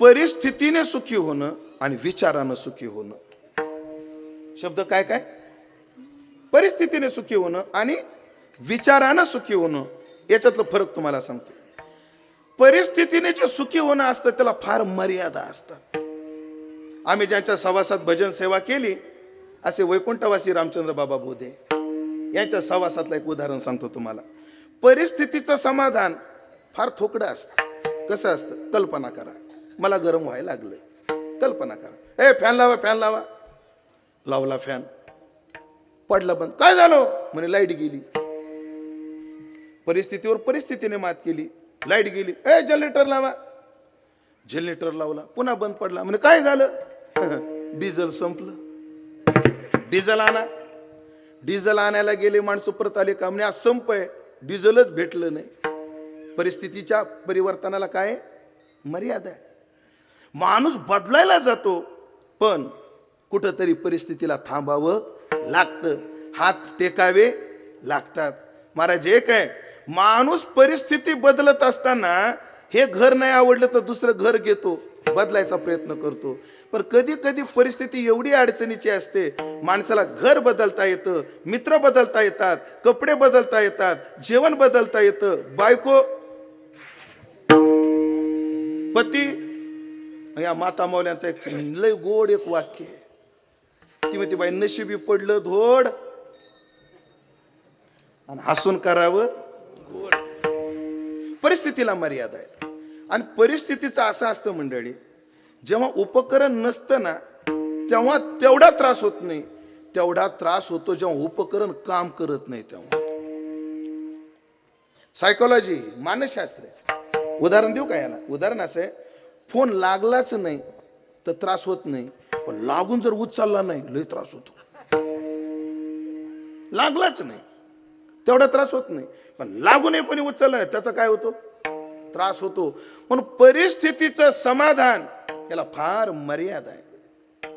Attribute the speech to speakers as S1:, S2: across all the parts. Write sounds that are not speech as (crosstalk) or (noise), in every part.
S1: परिस्थितीने सुखी होणं आणि विचारानं सुखी होणं. शब्द काय काय? परिस्थितीने सुखी होणं आणि विचारानं सुखी होणं याच्यातलं फरक तुम्हाला सांगतो. परिस्थितीने जे सुखी होणं असतं त्याला फार मर्यादा असतात. आम्ही ज्यांच्या सवासात भजन सेवा केली असे वैकुंठवासी रामचंद्र बाबा बोधे. यांच्या सवासातलं एक उदाहरण सांगतो तुम्हाला. परिस्थितीचं समाधान फार थोकडं असतं. कसं असतं? कल्पना करा. मला गरम व्हायला लागलं कल्पना करा. ए फॅन लावा फॅन लावा. लावला फॅन पडला बंद. काय झालं? म्हणे लाइट गेली. परिस्थितीवर परिस्थितीने मात केली. लाइट गेली. ए जनरेटर लावा. जनरेटर लावला. पुन्हा बंद पडला. म्हणे काय झालं? (laughs) डिझेल संपलं. डिझेल आणा. डिझेल आणायला गेले माणसं परत आले का? म्हणे आज संप आहे. डिझेलच भेटलं नाही. परिस्थितीच्या परिवर्तनाला काय? मर्यादा आहे. माणूस बदलायला जातो पण कुठंतरी परिस्थितीला थांबावं लागतं. हात टेकावे लागतात. महाराज एक आहे माणूस परिस्थिती बदलत असताना हे घर नाही आवडलं तर दुसरं घर घेतो बदलायचा प्रयत्न करतो. पण कधी कधी परिस्थिती एवढी अडचणीची असते माणसाला घर बदलता येतं मित्र बदलता येतात कपडे बदलता येतात जेवण बदलता येतं. बायको पती या माता मौल्यांचं एक लय गोड एक वाक्य आहे. ती म्हणते बाई नशिबी पडलं धोड आणि हसून करावं गोड. परिस्थितीला मर्यादा आहेत. आणि परिस्थितीचं असं असतं मंडळी जेव्हा उपकरण नसतं ना तेव्हा तेवढा त्रास होत नाही. तेवढा त्रास होतो जेव्हा उपकरण काम करत नाही तेव्हा. सायकोलॉजी मानसशास्त्र. आहे. उदाहरण देऊ का याला? उदाहरण असं आहे फोन लागलाच नाही तर त्रास होत नाही. पण लागून जर उचलला नाही लय त्रास होतो. लागलाच नाही. तेवढा त्रास होत नाही. पण लागूनही कोणी उचलला त्याचा काय होतो? त्रास होतो. म्हणून परिस्थितीचं समाधान याला फार मर्यादा आहे.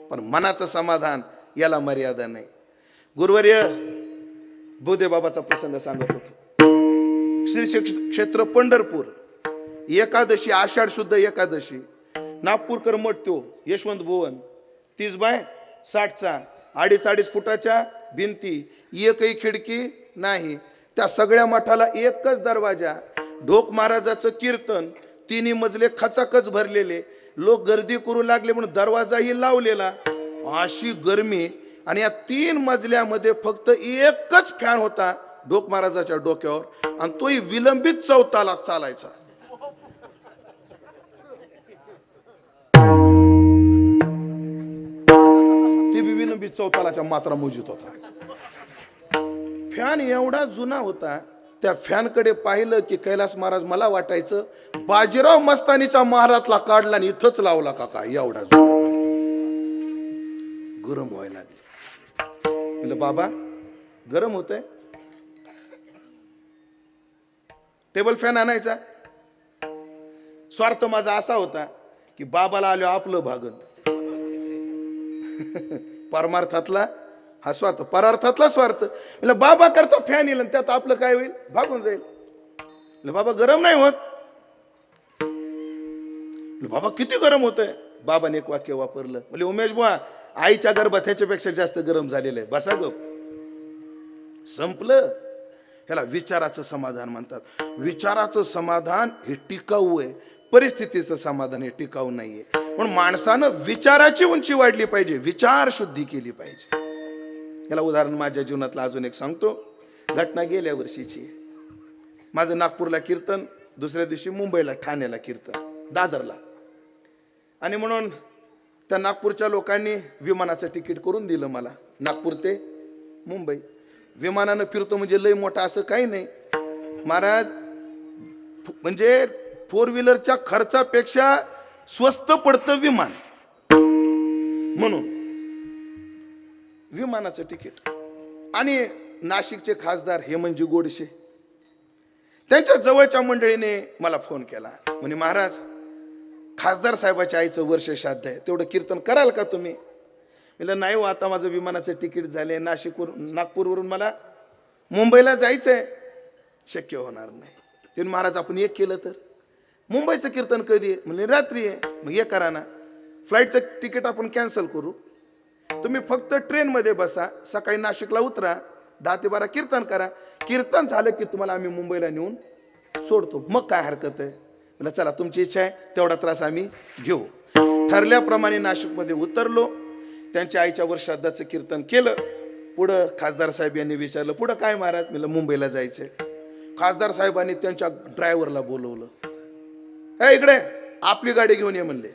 S1: पण मनाचं समाधान याला मर्यादा नाही. गुरुवर्य बोधे बाबाचा प्रसंग सांगत होतो. श्री क्षेत्र पंढरपूर एकादशी आषाढ शुद्ध एकादशी. नागपूरकर मठ यशवंत भुवन. तीस बाय साठचा अडीच अडीच फुटाच्या भिंती. एकही खिडकी नाही. त्या सगळ्या मठाला एकच दरवाजा. ढोक महाराजाचं कीर्तन. तिन्ही मजले खचाखच भरलेले. लोक गर्दी करू लागले म्हणून दरवाजाही लावलेला. अशी गर्मी. आणि या तीन मजल्यामध्ये फक्त एकच फॅन होता ढोक महाराजाच्या डोक्यावर. आणि तोही विलंबित चौताला चालायचा. ते बी चौतालाच्या मात्रा मोजित होता. फॅन एवढा जुना होता त्या फॅनकडे पाहिलं की कैलास महाराज मला वाटायचं बाजीराव मस्तानीचा महाराजला काढला आणि इथंच लावला का काय एवढा जुना. गरम व्हायला लागले. म्हणलं बाबा गरम होत आहे टेबल फॅन आणायचा? स्वार्थ माझा असा होता की बाबाला आलो आपलं भागन. (laughs) परमार्थातला हा स्वार्थ. परार्थातला स्वार्थ. म्हणजे बाबा करतो फॅन येईल आणि त्यात आपलं काय होईल? भागून जाईल. बाबा गरम नाही होत. बाबा किती गरम होत आहे बाबाने एक वाक्य वापरलं. म्हणजे उमेश बुवा आईच्या गर्भात ह्याच्यापेक्षा जास्त गरम झालेलं आहे. बसा ग संपलं. ह्याला विचाराचं समाधान म्हणतात. विचाराचं समाधान हे टिकाऊ आहे. परिस्थितीचं समाधान हे टिकाऊ नाहीये. पण माणसानं विचाराची उंची वाढली पाहिजे विचार शुद्धी केली पाहिजे. याला उदाहरण माझ्या जीवनातलं अजून एक सांगतो. घटना गेल्या वर्षीची. माझं नागपूरला कीर्तन दुसऱ्या दिवशी मुंबईला ठाण्याला कीर्तन दादरला. आणि म्हणून त्या नागपूरच्या लोकांनी विमानाचं तिकीट करून दिलं मला. नागपूर ते मुंबई. विमानानं फिरतो म्हणजे लय मोठा असं काही नाही. महाराज म्हणजे फोर व्हीलरच्या खर्चापेक्षा स्वस्त पडतं विमान. म्हणून विमानाचं तिकीट. आणि नाशिकचे खासदार हेमंजी गोडशे त्यांच्या जवळच्या मंडळीने मला फोन केला. म्हणे महाराज खासदार साहेबाच्या आईचं वर्ष श्राद्ध आहे. तेवढं कीर्तन कराल का तुम्ही? म्हणलं नाही हो आता माझं विमानाचं तिकीट झाले नाशिकवरून नागपूरवरून मला मुंबईला जायचं आहे शक्य होणार नाही. ते महाराज आपण एक केलं तर? मुंबईचं कीर्तन कधी आहे? म्हणजे रात्री आहे. मग हे करा ना. फ्लाईटचं तिकीट आपण कॅन्सल करू. तुम्ही फक्त ट्रेनमध्ये बसा. सकाळी नाशिकला उतरा. दहा ते बारा कीर्तन करा. कीर्तन झालं की तुम्हाला आम्ही मुंबईला नेऊन सोडतो. मग काय हरकत आहे? म्हणजे चला तुमची इच्छा आहे तेवढा त्रास आम्ही घेऊ. ठरल्याप्रमाणे नाशिकमध्ये उतरलो. त्यांच्या आईच्या वर्षादाचं कीर्तन केलं. पुढं खासदार साहेब यांनी विचारलं पुढं काय महाराज? म्हणलं मुंबईला जायचंय. खासदार साहेबांनी त्यांच्या ड्रायव्हरला बोलवलं. ए इकडे. आपली गाडी घेऊन ये म्हणले.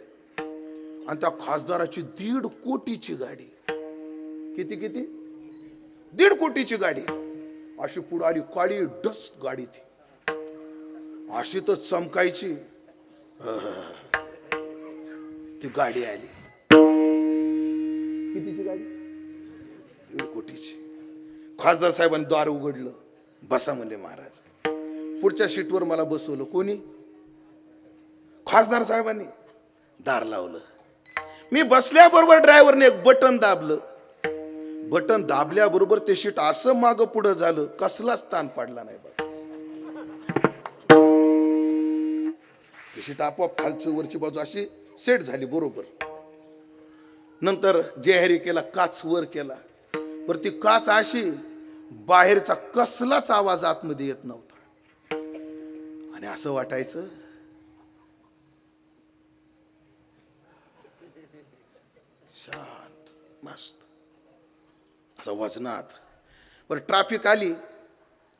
S1: आणि त्या खासदाराची दीड कोटीची गाडी. किती किती? दीड कोटीची गाडी. अशी पुढे आली काळी डस गाडी ती. अशी तर चमकायची. ती गाडी आली. कितीची गाडी? दीड कोटीची. खासदार साहेबांनी द्वार उघडलं. बसा म्हणले महाराज. पुढच्या सीटवर मला बसवलं. कोणी? खासदार साहेबांनी दार लावलं. मी बसल्याबरोबर ड्रायव्हरने एक बटन दाबलं. बटन दाबल्याबरोबर ते शीट असं माग पुढं झालं कसलाच ताण पडला नाही बघ. ते शीट आपोआप खालची वरची बाजू अशी सेट झाली बरोबर. नंतर जेहरी केला काच वर केला. बरं ती काच अशी बाहेरचा कसलाच आवाज आतमध्ये येत नव्हता. आणि असं वाटायचं शांत मस्त. असा वाचनात बरं ट्रॅफिक आली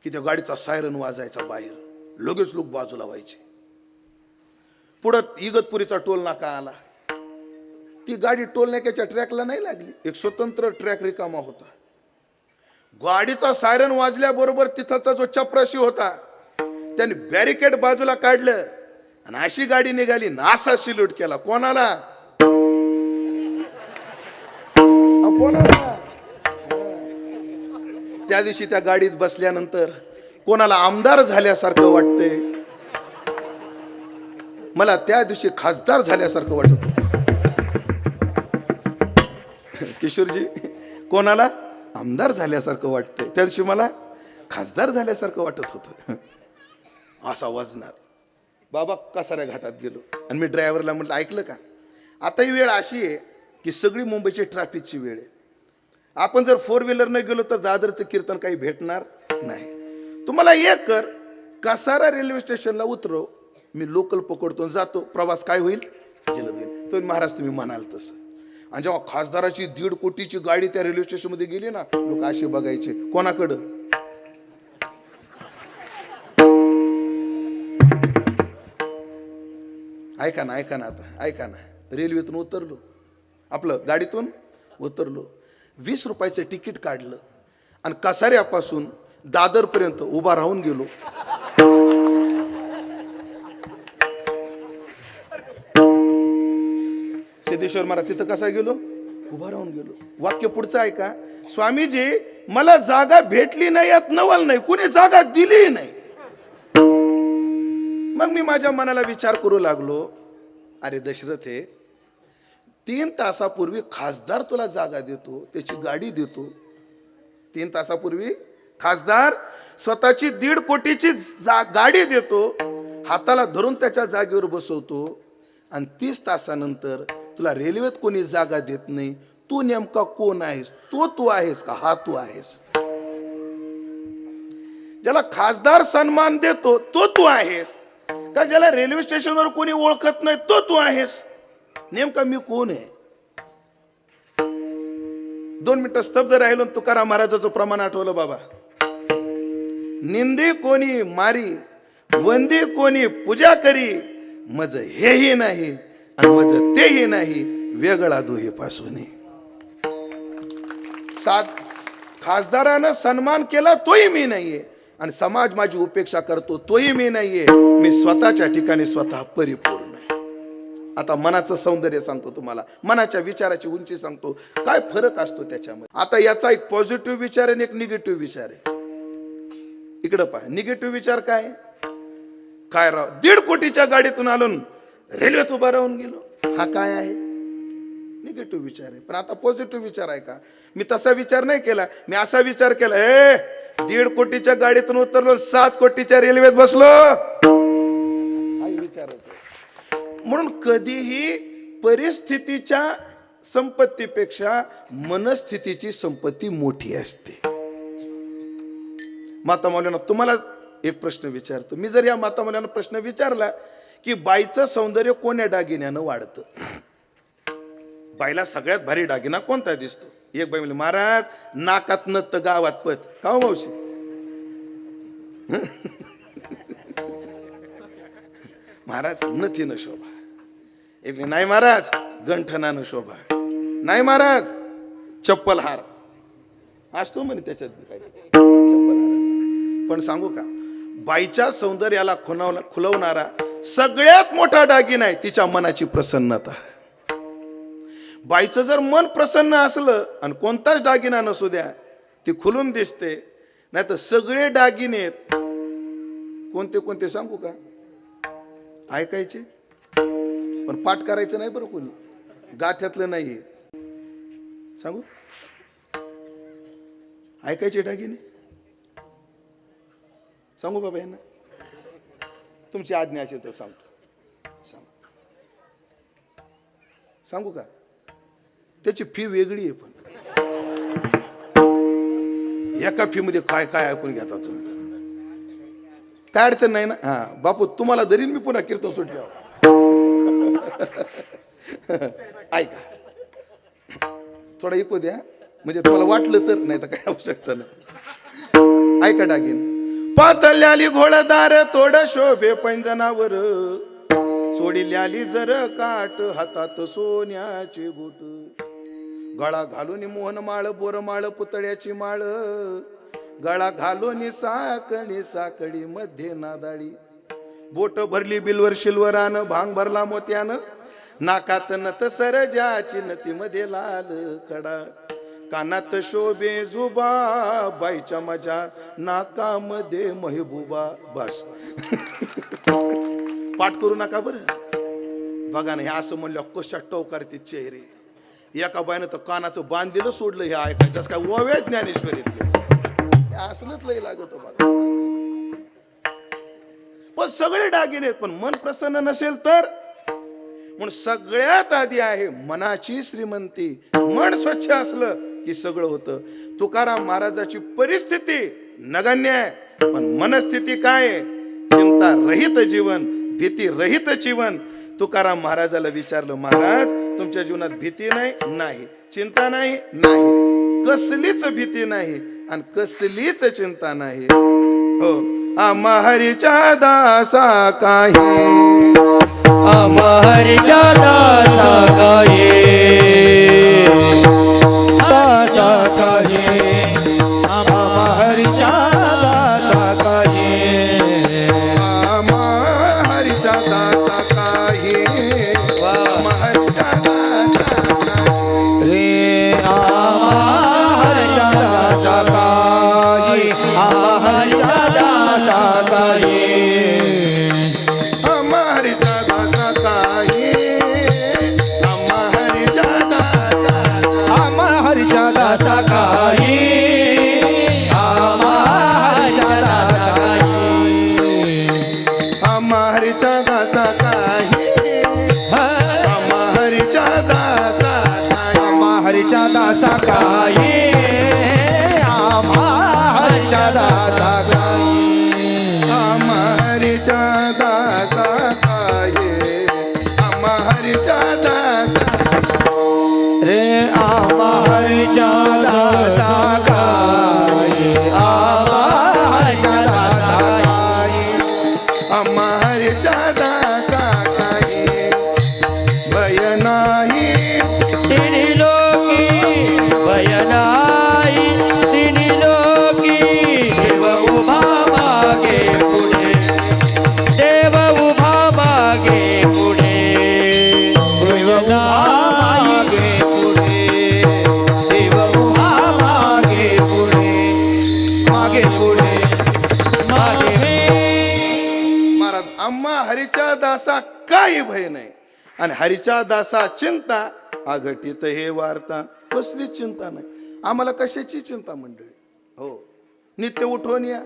S1: की त्या गाडीचा सायरन वाजायचा बाहेर. लगेच लोक बाजूला व्हायचे. पुढं इगतपुरीचा टोल नाका आला. ती गाडी टोल नाक्याच्या ट्रॅकला नाही लागली. एक स्वतंत्र ट्रॅक रिकामा होता. गाडीचा सायरन वाजल्याबरोबर तिथाचा जो चपराशी होता त्याने बॅरिकेड बाजूला काढलं आणि अशी गाडी निघाली. नासा सिल्यूट केला. कोणाला? त्या दिवशी त्या गाडीत बसल्यानंतर कोणाला आमदार झाल्यासारखं वाटतंय. मला त्या दिवशी खासदार झाल्यासारखं वाटत होतं. किशोरजी कोणाला आमदार झाल्यासारखं वाटतंय? त्या दिवशी मला खासदार झाल्यासारखं वाटत होतं. असा वजनात. बाबा कसाऱ्या घाटात गेलो. आणि मी ड्रायव्हरला म्हटलं ऐकलं का? आता ही वेळ अशी आहे की सगळी मुंबईची ट्रॅफिकची वेळ आहे. आपण जर फोर व्हीलरने गेलो तर दादरचं कीर्तन काही भेटणार नाही. तुम्हाला एक कर कसारा रेल्वे स्टेशनला उतरव मी लोकल पकडतो जातो. प्रवास काय होईल? जलद होईल. तो महाराज तुम्ही म्हणाल तसं. आणि जेव्हा खासदाराची दीड कोटीची गाडी त्या रेल्वे स्टेशनमध्ये गेली ना लोक असे बघायचे कोणाकडं? ऐका ना ऐका ना आता ऐका ना. रेल्वेतून उतरलो. आपलं गाडीतून उतरलो. वीस रुपयाचं तिकीट काढलं. आणि कसाऱ्यापासून दादरपर्यंत उभा राहून गेलो. सिद्धेश्वर महाराज तिथं कसा गेलो? उभा राहून गेलो. वाक्य पुढचं आहे का? स्वामीजी मला जागा भेटली नाही यात नवल नाही कुणी जागा दिली नाही. मग मी माझ्या मनाला विचार करू लागलो. अरे दशरथ हे तीन तासापूर्वी खासदार तुला जागा देतो त्याची गाडी देतो. तीन तासापूर्वी खासदार स्वतःची दीड कोटीची जा गाडी देतो हाताला धरून त्याच्या जागेवर बसवतो आणि तीस तासानंतर तुला रेल्वेत कोणी जागा देत नाही. तू नेमका कोण आहेस? तो तू आहेस का हा तू आहेस? ज्याला खासदार सन्मान देतो तो तू आहेस. का ज्याला रेल्वे स्टेशनवर कोणी ओळखत नाही तो तू आहेस? नेमका मी कोण आहे? दोन मिनिटं स्तब्ध राहिलो तुकाराम महाराजाचं प्रमाण आठवलं बाबा. निंदी कोणी मारी वंदी कोणी पूजा करी मज हेही नाही आणि मज तेही नाही वेगळा दुहे पासून. सात खासदारानं सन्मान केला तोही मी नाहीये आणि समाज माझी उपेक्षा करतो तोही मी नाहीये. मी स्वतःच्या ठिकाणी स्वतः परिपूर्ण. आता मनाचं सौंदर्य सांगतो तुम्हाला. मनाच्या विचाराची उंची सांगतो. काय फरक असतो त्याच्यामध्ये? आता याचा एक पॉझिटिव्ह विचार आणि एक निगेटिव्ह विचार आहे. इकडं पहा. निगेटिव्ह विचार काय? काय राव? दीड कोटीच्या गाडीतून आलो रेल्वेत उभा राहून गेलो. हा काय आहे? निगेटिव्ह विचार आहे. पण आता पॉझिटिव्ह विचार आहे का? मी तसा विचार नाही केला. मी असा विचार केला ए दीड कोटीच्या गाडीतून उतरलो सात कोटीच्या रेल्वेत बसलो. विचारायचं. म्हणून कधीही परिस्थितीच्या संपत्तीपेक्षा मनस्थितीची संपत्ती मोठी असते. माता मौल्यांना तुम्हाला एक प्रश्न विचारतो. मी जर या माता मौल्यांना प्रश्न विचारला की बाईचं सौंदर्य कोण्या दागिन्यानं वाढतं? बाईला सगळ्यात भारी दागिना कोणता दिसतो? एक बाई म्हणजे महाराज नाकात नत गावात पत. का हो मावशी? (laughs) महाराज नथीनं शोभा. एक नाही महाराज गंठनानं शोभा. नाही महाराज चप्पल हार. असतो म्हणे त्याच्यात काही. चप्पल हार. पण सांगू का बाईच्या सौंदर्याला खुनावला खुलवणारा सगळ्यात मोठा दागिना आहे तिच्या मनाची प्रसन्नता. बाईचं जर मन प्रसन्न असलं आणि कोणताच दागिना नसू द्या ती खुलून दिसते. नाही तर सगळे दागिने आहेत. कोणते कोणते सांगू का? ऐकायचे? पण पाठ करायचं नाही बरं कोणी. गाथ्यातलं नाहीये. सांगू? ऐकायचे दागिने सांगू बाबा यांना? तुमची आज्ञा असेल तर सांगतो. सांग. सांगू का? त्याची फी वेगळी आहे पण. एका फी मध्ये काय काय ऐकून घेता तुम्ही? काय अडचण नाही ना? हा बापू तुम्हाला जरी मी पुन्हा कीर्तन सुटल्यावर. (laughs) ऐका. थोडा ऐकू द्या. म्हणजे तुम्हाला वाटलं तर नाही तर काय आवश्यकता नाही. ऐका डागीन. पातल्याली घोळदार तोड शोभे पैंजनावर सोडिल्याली जर काट हातात सोन्याची बोट गळा घालून मोहन माळ बोरमाळ पुतळ्याची माळ. गळा घालून साकणी साकडी मध्ये नादाडी. बोट भरली बिलवर शिल्वरानं भांग भरला मोत्यानं. नाकात नत सरजाची नतीमध्ये लाल खडा. कानात शोभे जुबा बाईच्या माझ्या नाकामध्ये महबूबा बस. (laughs) पाठ करू नका बरं. बघा ना हे असं म्हणलं कशा टोकारते चेहरे. एका बाईनं तर कानाचं बांधलेलं सोडलं हे ऐकायचं. काय ओव्या ज्ञानेश्वरीतले. असलंच लय लागत बघा. पण सगळे दागिने पण मन प्रसन्न नसेल तर? म्हणून सगळ्यात आधी आहे मनाची श्रीमंती. मन स्वच्छ असलं की सगळं होतं. तुकाराम महाराजाची परिस्थिती नगण्य आहे. पण मनस्थिती काय आहे? चिंता रहित जीवन भीती रहित जीवन. तुकाराम महाराजाला विचारलं महाराज तुमच्या जीवनात भीती नाही? नाही. चिंता नाही? नाही. कसलीच भीती नाही आणि कसलीच चिंता नाही. हो. अम दासा च
S2: दा दासा अम दासा चदा का दासा
S1: शाका अरि दासा आम्हा हरीच्या दासा काही भय नाही. आणि हरीच्या दासा चिंता अघटित हे वार्ता. कसलीच चिंता नाही. आम्हाला कशाची चिंता मंडळी? हो. नित्य उठवून या.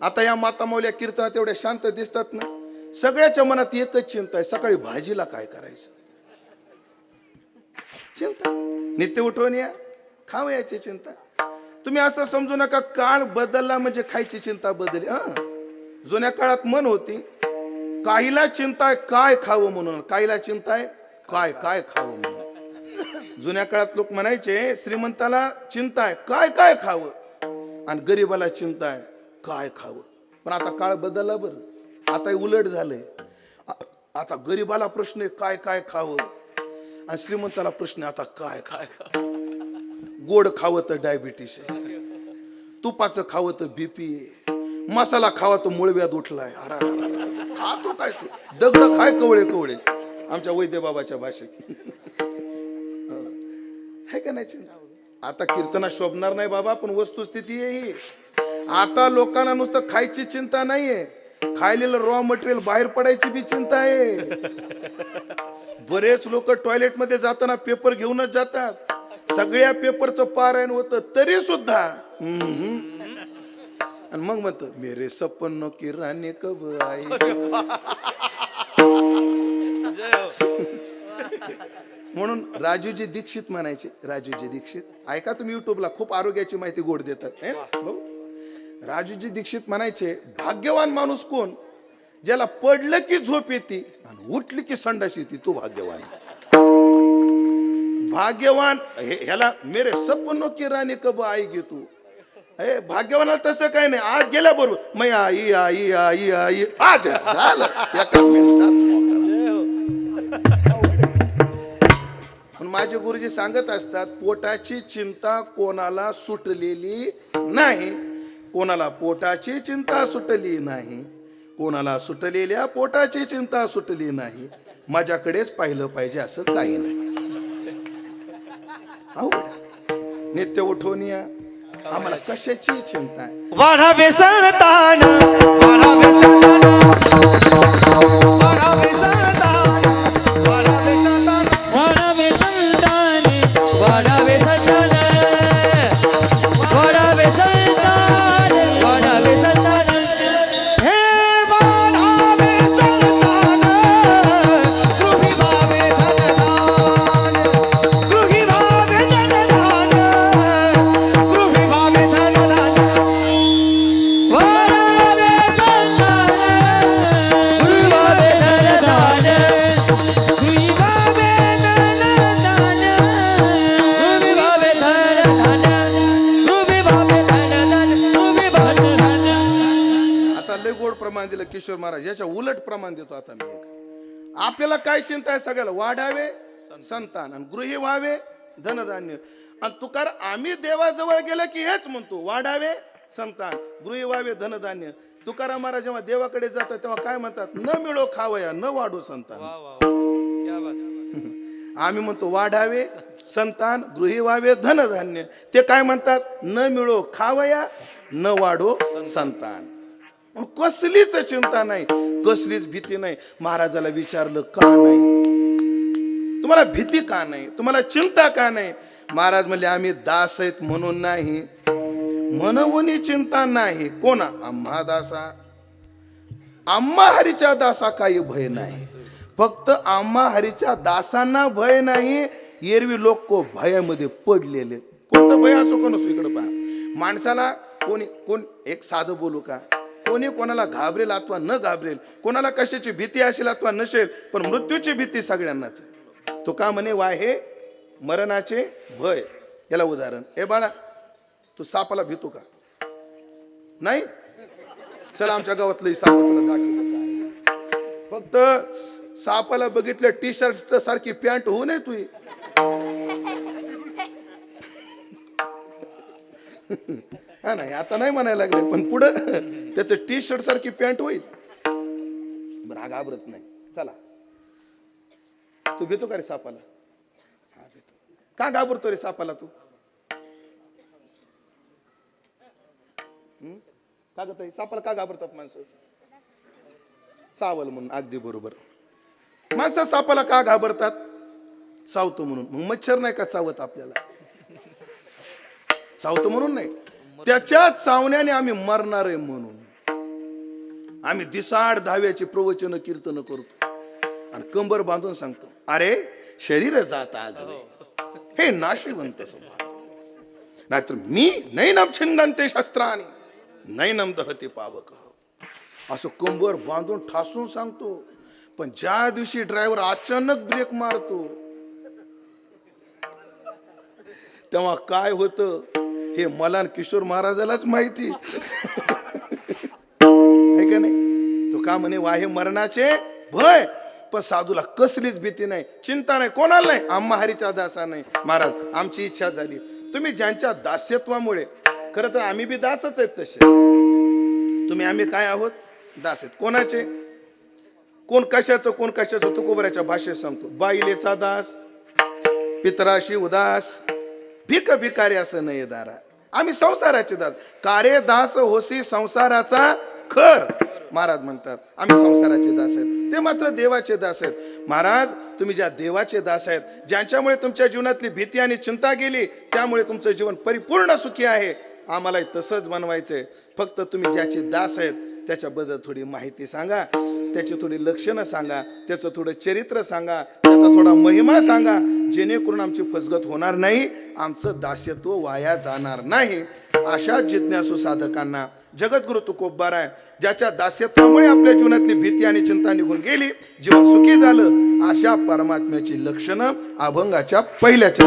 S1: आता या माता मौल्या कीर्तनात एवढ्या शांत दिसतात ना? सगळ्याच्या मनात एकच चिंता आहे. सकाळी भाजीला काय करायचं? चिंता. नित्य उठवून या. खाव याची चिंता. तुम्ही असं समजू नका काळ बदलला म्हणजे खायची चिंता बदलली. हा. जुन्या काळात मन होती काहीला चिंता आहे काय खावं म्हणून? काहीला चिंता आहे काय काय खावं म्हणून? जुन्या काळात लोक म्हणायचे श्रीमंताला चिंता आहे काय काय खावं? आणि गरीबाला चिंता आहे काय खावं? पण आता काळ बदलला बरं. आता उलट झालंय. आता गरीबाला प्रश्न आहे काय काय खावं? आणि श्रीमंताला प्रश्न आता काय काय गोड खावं तर डायबिटीस आहे. तुपाचं खावं तर बीपी आहे. मसाला खावा तो मुळव्याध उठलाय. खातो काय दगड खाय कवळे कवळे. आमच्या वैद्य बाबाच्या भाषेत. है. का नाही चिंता? आता कीर्तना शोभणार नाही बाबा पण वस्तुस्थिती आहे ही. आता लोकांना नुसतं खायची चिंता नाहीये. खायलेलं रॉ मटेरियल बाहेर पडायची बी चिंता आहे. बरेच लोक टॉयलेटमध्ये जाताना पेपर घेऊनच जातात. सगळ्या पेपरचं पारायण होतं तरी सुद्धा. आणि मग म्हणत मेरे सपन की राणी कब आई? म्हणून राजूजी दीक्षित म्हणायचे राजूजी दीक्षित ऐका तुम्ही युट्यूबला खूप आरोग्याची माहिती गोड देतात है? राजूजी दीक्षित म्हणायचे भाग्यवान माणूस कोण? ज्याला पडलं की झोप येते आणि उठली की संडास येते तो भाग्यवान. भाग्यवान हे- ह्याला मेरे सपनो की राणी कब आई गे तू? हे भाग्यवानाला तसं काही नाही. आज गेल्या बरोबर मै आई आई आई आई. आज झालं. एका मिनिटात पण माझे गुरुजी सांगत असतात पोटाची चिंता कोणाला सुटलेली नाही. कोणाला पोटाची चिंता सुटली नाही. कोणाला सुटलेल्या पोटाची चिंता सुटली नाही. माझ्याकडेच पाहिलं पाहिजे असं काही नाही. अवघड. आहे. नित्य उठवून या. आम्हाला कशाची चिंता आहे?
S2: वाढा
S1: बेसळताना वाढा बेसळताना वाढा बेसळताना किशोर महाराज याच्या उलट प्रमाण देतो आता मी एक. आपल्याला काय चिंता आहे सगळ्याला? वाढावे संतान. आणि गृही व्हावे धनधान्य. आणि तुकार आम्ही देवाजवळ गेलं की हेच म्हणतो वाढावे संतान. गृही व्हावे धनधान्य. तुकाराम महाराज जेव्हा देवाकडे जातात तेव्हा काय म्हणतात? न मिळो खावया न वाढो संतान. (laughs) आम्ही म्हणतो वाढावे संतान गृही व्हावे धनधान्य. ते काय म्हणतात? न मिळो खावया न वाढो संतान. कसलीच चिंता नाही कसलीच भीती नाही. महाराजाला विचारलं का नाही? तुम्हाला भीती का नाही? तुम्हाला चिंता का नाही? महाराज म्हणले आम्ही दास आहेत म्हणून नाही. म्हणून चिंता नाही. कोणा? आम्हा दासा. आम्हा हरीच्या दासा काही भय नाही. फक्त आम्हा हरीच्या दासांना भय नाही. एरवी लोक भयामध्ये पडलेले कोणतं भय असो का असो इकडं पहा. माणसाला कोणी कोण एक साधं बोलू का? कोणी कोणाला घाबरेल अथवा न घाबरेल कोणाला कशाची भीती असेल अथवा नसेल पण मृत्यूची भीती सगळ्यांनाच आहे. तो का म्हणे वाहे मरणाचे भय. याला उदाहरण ए बाळा तू सापाला भीतो का? नाही. चला आमच्या गावातलं साप तुला फक्त सापाला बघितलं टी शर्ट सारखी पॅन्ट होऊ नये तुही. (laughs) हा नाही आता नाही म्हणायला लागले पण पुढं (laughs) त्याचं टी शर्ट सारखी पॅन्ट होईल. बरं हा घाबरत नाही. चला. तू भेटतो का रे सापाला? हा का घाबरतो रे सापाला तू? का गत सापाला का घाबरतात माणसं? सावल म्हणून अगदी बरोबर. माणसं सापाला का घाबरतात? चावतो म्हणून. मग मच्छर नाही का चावत आपल्याला? चावतो म्हणून नाही. त्याच्या चावण्याने आम्ही मरणार आहे म्हणून. आम्ही दिसाड दहाव्याची प्रवचन कीर्तन करतो. आणि कंबर बांधून सांगतो अरे शरीर जात आगवे. हे नाशिवंत स्वभाव. नाहीतर मी नैनम छिंदंते शस्त्राने नैनम दहते पावक. असं कंबर बांधून ठासून सांगतो. पण ज्या दिवशी ड्रायव्हर अचानक ब्रेक मारतो तेव्हा काय होतं? हे मला आणि किशोर महाराजालाच माहिती. आहे का नाही? तो का म्हणे वाहे मरणाचे भय. पण साधूला कसलीच भीती नाही. चिंता नाही कोणाला नाही. आम्हा हरीच्या दासा नाही. महाराज आमची इच्छा झाली. तुम्ही ज्यांच्या दास्यत्वामुळे खरं तर आम्ही बी दासच आहेत तसे. तुम्ही आम्ही काय आहोत? दास आहेत. कोणाचे? कोण कशाचं कोण कशाचं? तुकोबऱ्याच्या भाषेत सांगतो. बाईलेचा दास पितराशी उदास भिक भिकारी असं नाही दारा आम्ही संसाराचे दास. कारे दास होसी संसाराचा खर महाराज म्हणतात. आम्ही संसाराचे दास आहेत. ते मात्र देवाचे दास आहेत. महाराज तुम्ही ज्या देवाचे दास आहेत ज्यांच्यामुळे तुमच्या जीवनातली भीती आणि चिंता गेली त्यामुळे तुमचं जीवन परिपूर्ण सुखी आहे. आम्हाला तसंच बनवायचंय. फक्त तुम्ही ज्याचे दास आहेत त्याच्याबद्दल थोडी माहिती सांगा. त्याची थोडी लक्षणं सांगा. त्याचं थोडं चरित्र सांगा. त्याचा थोडा महिमा सांगा. जेणेकरून आमची फसगत होणार नाही आमचं दास्यत्व वाया जाणार नाही. अशा जिज्ञासू साधकांना जगद्गुरु तुकोबार आहे ज्याच्या दास्यत्वामुळे आपल्या जीवनातली भीती आणि चिंता निघून गेली जीवन सुखी झालं अशा परमात्म्याची लक्षणं अभंगाच्या पहिल्याच्या